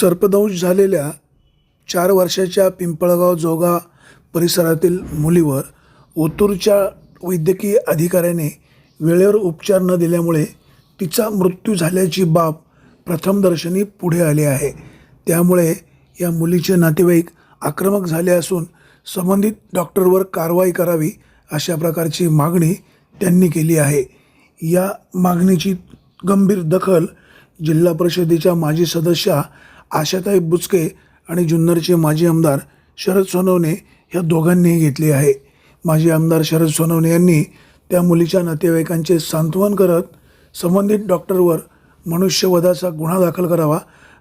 सर्पदंश झालेल्या चार वर्षाच्या पिंपळगाव जोगा परिसरातील मुलीवर ओतूरच्या वैद्यकीय अधिकाऱ्याने वेळेवर उपचार न दिल्यामुळे तिचा मृत्यू झाल्याची बाब प्रथमदर्शनी पुढे आली आहे. त्यामुळे या मुलीचे नातेवाईक आक्रमक झाले असून संबंधित डॉक्टरवर कारवाई करावी अशा प्रकारची मागणी त्यांनी केली आहे. या मागणीची गंभीर दखल जिल्हा परिषदेच्या माजी सदस्या आशाताई बुचके आणि जुन्नरचे माजी आमदार शरद सोनवणे या दोघांनीही घेतली आहे. माजी आमदार शरद सोनवणे यांनी त्या मुलीच्या नातेवाईकांचे सांत्वन करत संबंधित डॉक्टरवर मनुष्यवधाचा गुन्हा दाखल करावा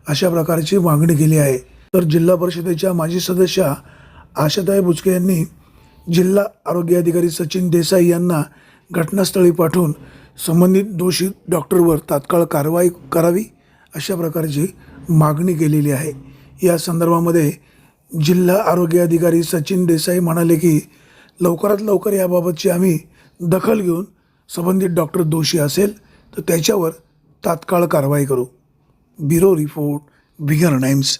अशा प्रकारची मागणी केली आहे. तर जिल्हा परिषदेच्या माजी सदस्या आशाताई बुचके यांनी जिल्हा आरोग्य अधिकारी सचिन देसाई यांना घटनास्थळी पाठवून संबंधित दोषी डॉक्टरवर तात्काळ कारवाई करावी अशा प्रकारची मागणी केलेली आहे. या संदर्भामध्ये जिल्हा आरोग्य अधिकारी सचिन देसाई म्हणाले की लवकरात लवकर याबाबतची आम्ही दखल घेऊन संबंधित डॉक्टर दोषी असेल तर त्याच्यावर तात्काळ कारवाई करू. ब्युरो रिपोर्ट बिगर नाईम्स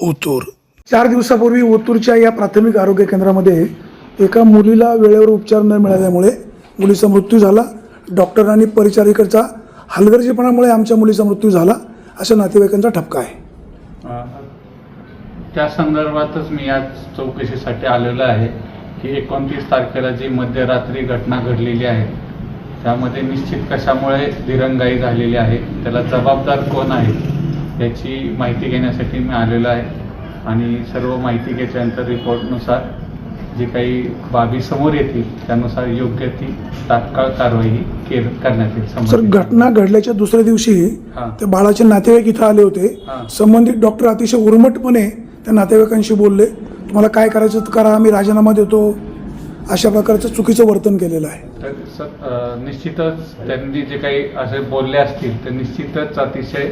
ओतूर. चार दिवसापूर्वी ओतूरच्या या प्राथमिक आरोग्य केंद्रामध्ये एका मुलीला वेळेवर उपचार न मिळाल्यामुळे मुलीचा मृत्यू झाला. डॉक्टर आणि परिचारिकेचा हलगर्जीपणामुळे आमच्या मुलीचा मृत्यू झाला. अशा नातेवाईकांचा ठपका आहे. त्या संदर्भातच मी आज चौकशीसाठी आलेलो आहे की एकोणतीस तारखेला जी मध्यरात्री घटना घडलेली आहे त्यामध्ये निश्चित कशामुळे दिरंगाई झालेली आहे त्याला जबाबदार कोण आहे याची माहिती घेण्यासाठी मी आलेलो आहे. आणि सर्व माहिती घेतल्यानंतर रिपोर्टनुसार जे काही बाबी समोर येतील त्यानुसार योग्य ती तात्काळ कारवाई केर करण्यात येईल सर. घटना घडल्याच्या दुसऱ्या दिवशी. त्या बाळाचे नातेवाईक इथं आले होते. संबंधित डॉक्टर अतिशय उर्मटपणे त्या नातेवाईकांशी बोलले तुम्हाला काय करायचं तर करा आम्ही राजीनामा देतो अशा प्रकारचं चुकीचं वर्तन केलेलं आहे तर निश्चितच त्यांनी जे काही असे बोलले असतील ते निश्चितच अतिशय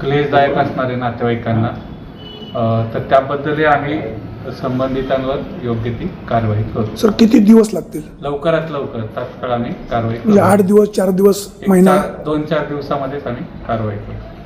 क्लेशदायक असणार नातेवाईकांना तर त्याबद्दलही आम्ही संबंधितांवर योग्य ती कारवाई करू. सर किती दिवस लागतील? लवकरात लवकर तात्काळ आम्ही कारवाई म्हणजे करू. आठ दिवस चार दिवस एक महिना? चार- दोन चार दिवसामध्येच आम्ही कारवाई करू.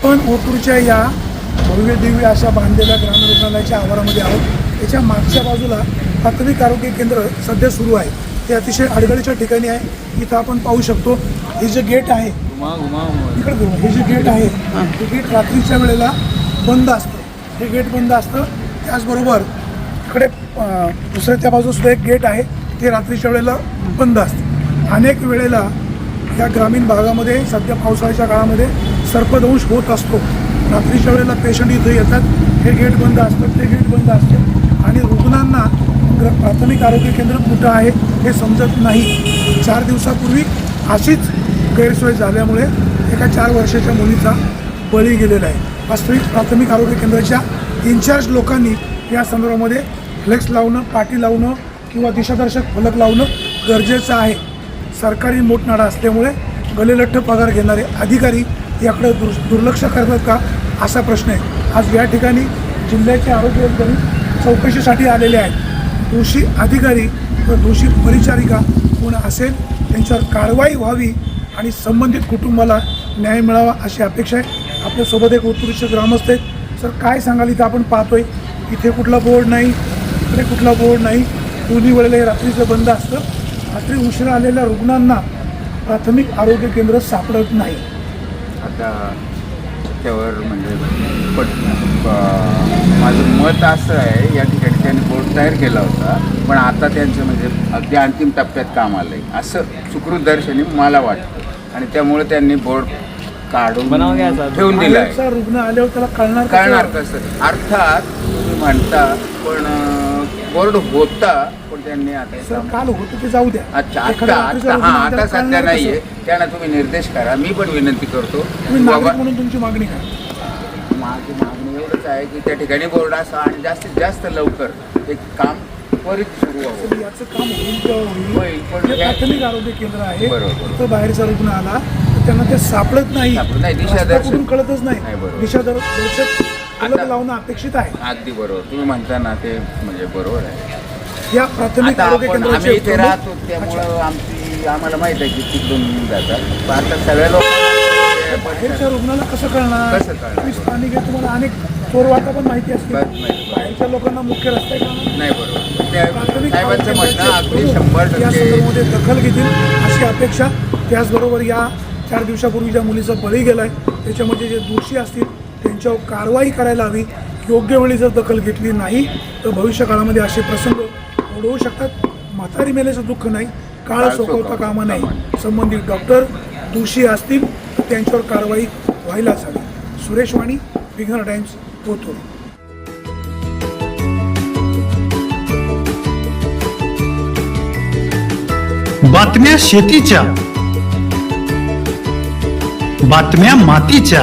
आपण ओपूरच्या या भव्य दिव्य अशा बांधलेल्या ग्रामीण रुग्णालयाच्या आवारामध्ये आहोत. त्याच्या मागच्या बाजूला प्राथमिक आरोग्य केंद्र सध्या सुरू आहे. ते अतिशय अडगळीच्या ठिकाणी आहे. इथं आपण पाहू शकतो हे जे गेट आहे इकडे हे जे गेट आहे ते गेट रात्रीच्या वेळेला बंद असतं. हे गेट बंद असतं. त्याचबरोबर इकडे दुसऱ्या त्या बाजूसुद्धा एक गेट आहे. ते रात्रीच्या वेळेला बंद असतं. अनेक वेळेला या ग्रामीण भागामध्ये सध्या पावसाळ्याच्या काळामध्ये सर्पदंश होत असतो. रात्रीच्या वेळेला पेशंट इथं येतात. हे गेट बंद असतं ते गेट बंद असते आणि रुग्णांना ग्र प्राथमिक आरोग्य केंद्र कुठं आहे हे समजत नाही. चार दिवसापूर्वी अशीच गैरसोय झाल्यामुळे एका चार वर्षाच्या मुलीचा बळी गेलेला आहे. वास्तविक प्राथमिक आरोग्य केंद्राच्या इन्चार्ज लोकांनी या संदर्भामध्ये फ्लेक्स लावणं पाटी लावणं किंवा दिशादर्शक फलक लावणं गरजेचं आहे. सरकारी मोठनाडा असल्यामुळे गलेलठ्ठ पगार घेणारे अधिकारी याकडे दुर् दुर्लक्ष करतात का? असा प्रश्न आहे. आज या ठिकाणी जिल्ह्याचे आरोग्य अधिकारी चौकशीसाठी आलेले आहेत. दोषी अधिकारी व दोषी परिचारिका कोण असेल त्यांच्यावर कारवाई व्हावी आणि संबंधित कुटुंबाला न्याय मिळावा अशी अपेक्षा आहे. आपल्यासोबत एक उत्कृष्ट ग्रामस्थ आहेत. सर काय सांगाल? इथं आपण पाहतोय इथे कुठला बोर्ड नाही इकडे कुठला बोर्ड नाही. दोन्ही वेळेला हे रात्रीचं बंद असतं. रात्री उशिरा आलेल्या रुग्णांना प्राथमिक आरोग्य केंद्र सापडत नाही. आता त्यावर म्हणजे पण ब- माझं मत असं आहे या ठिकाणी त्यांनी बोर्ड तयार केला होता पण आता त्यांचं म्हणजे अगदी अंतिम टप्प्यात काम आलं आहे असं सुखरूप दर्शनी मला वाटतं. आणि त्यामुळे त्यांनी बोर्ड काढून ठेवून दिला आहे रुग्ण आल्यावर त्याला कळणार कसं? कळणार कसं? अर्थात म्हणता पण बोर्ड होता पण त्यांनी आता काल होतं ते जाऊ द्या. अच्छा आता आता हा आता सध्या नाहीये? त्यांना तुम्ही निर्देश करा. मी पण विनंती करतो. तुम्ही बाबा म्हणून तुमची मागणी करा. माझी मागणी एवढंच आहे की त्या ठिकाणी बोर्ड असा आणि जास्तीत जास्त लवकर ते काम त्वरित सुरू व्हावं याचं काम होईल पण प्राथमिक आरोग्य केंद्र आहे. बरोबर. तिथं बाहेरचा रुग्ण आला तर त्यांना ते सापडत नाही. कुठून कळतच नाही, नाही बरोबर. आता- लावणं अपेक्षित आहे. अगदी बरोबर. तुम्ही म्हणता ना ते म्हणजे बरोबर आहे. या प्राथमिक आता आरोग्य आपण आम्ही इथे राहतो त्यामुळं आमची आम्हाला माहीत आहे की तिकडून जातात. आता सगळ्या लोकांना बाहेरच्या रुग्णाला कसं कळणार? कसं कळणार? तुम्ही स्थानिक आहे तुम्हाला अनेक चोरवाटा पण माहिती असते बस माहिती. बाहेरच्या लोकांना मुख्य रस्ते कळणार नाही बरोबर. त्या प्राथमिक साहेबांचं आरोग्य म्हणणं केंद्राचे अगदी प्रमुख शंभर या टक्के संदर्भामध्ये दखल घेतील अशी अपेक्षा. त्याचबरोबर या चार दिवसापूर्वी ज्या मुलीचा बळी गेलाय त्याच्यामध्ये जे दोषी असतील त्यांच्यावर कारवाई करायला हवी योग्य वेळी जर दखल घेतली नाही तर भविष्य काळामध्ये असे प्रसंग ओढवू शकतात. म्हातारी मेल्याचं दुःख नाही काळ सोकवता कामा नाही. संबंधित डॉक्टर दोषी असतील तर त्यांच्यावर कारवाई व्हायलाच हवी. सुरेश वाणी विघ्नर टाइम्स पोतूर बातम्या शेतीच्या बातम्या मातीच्या.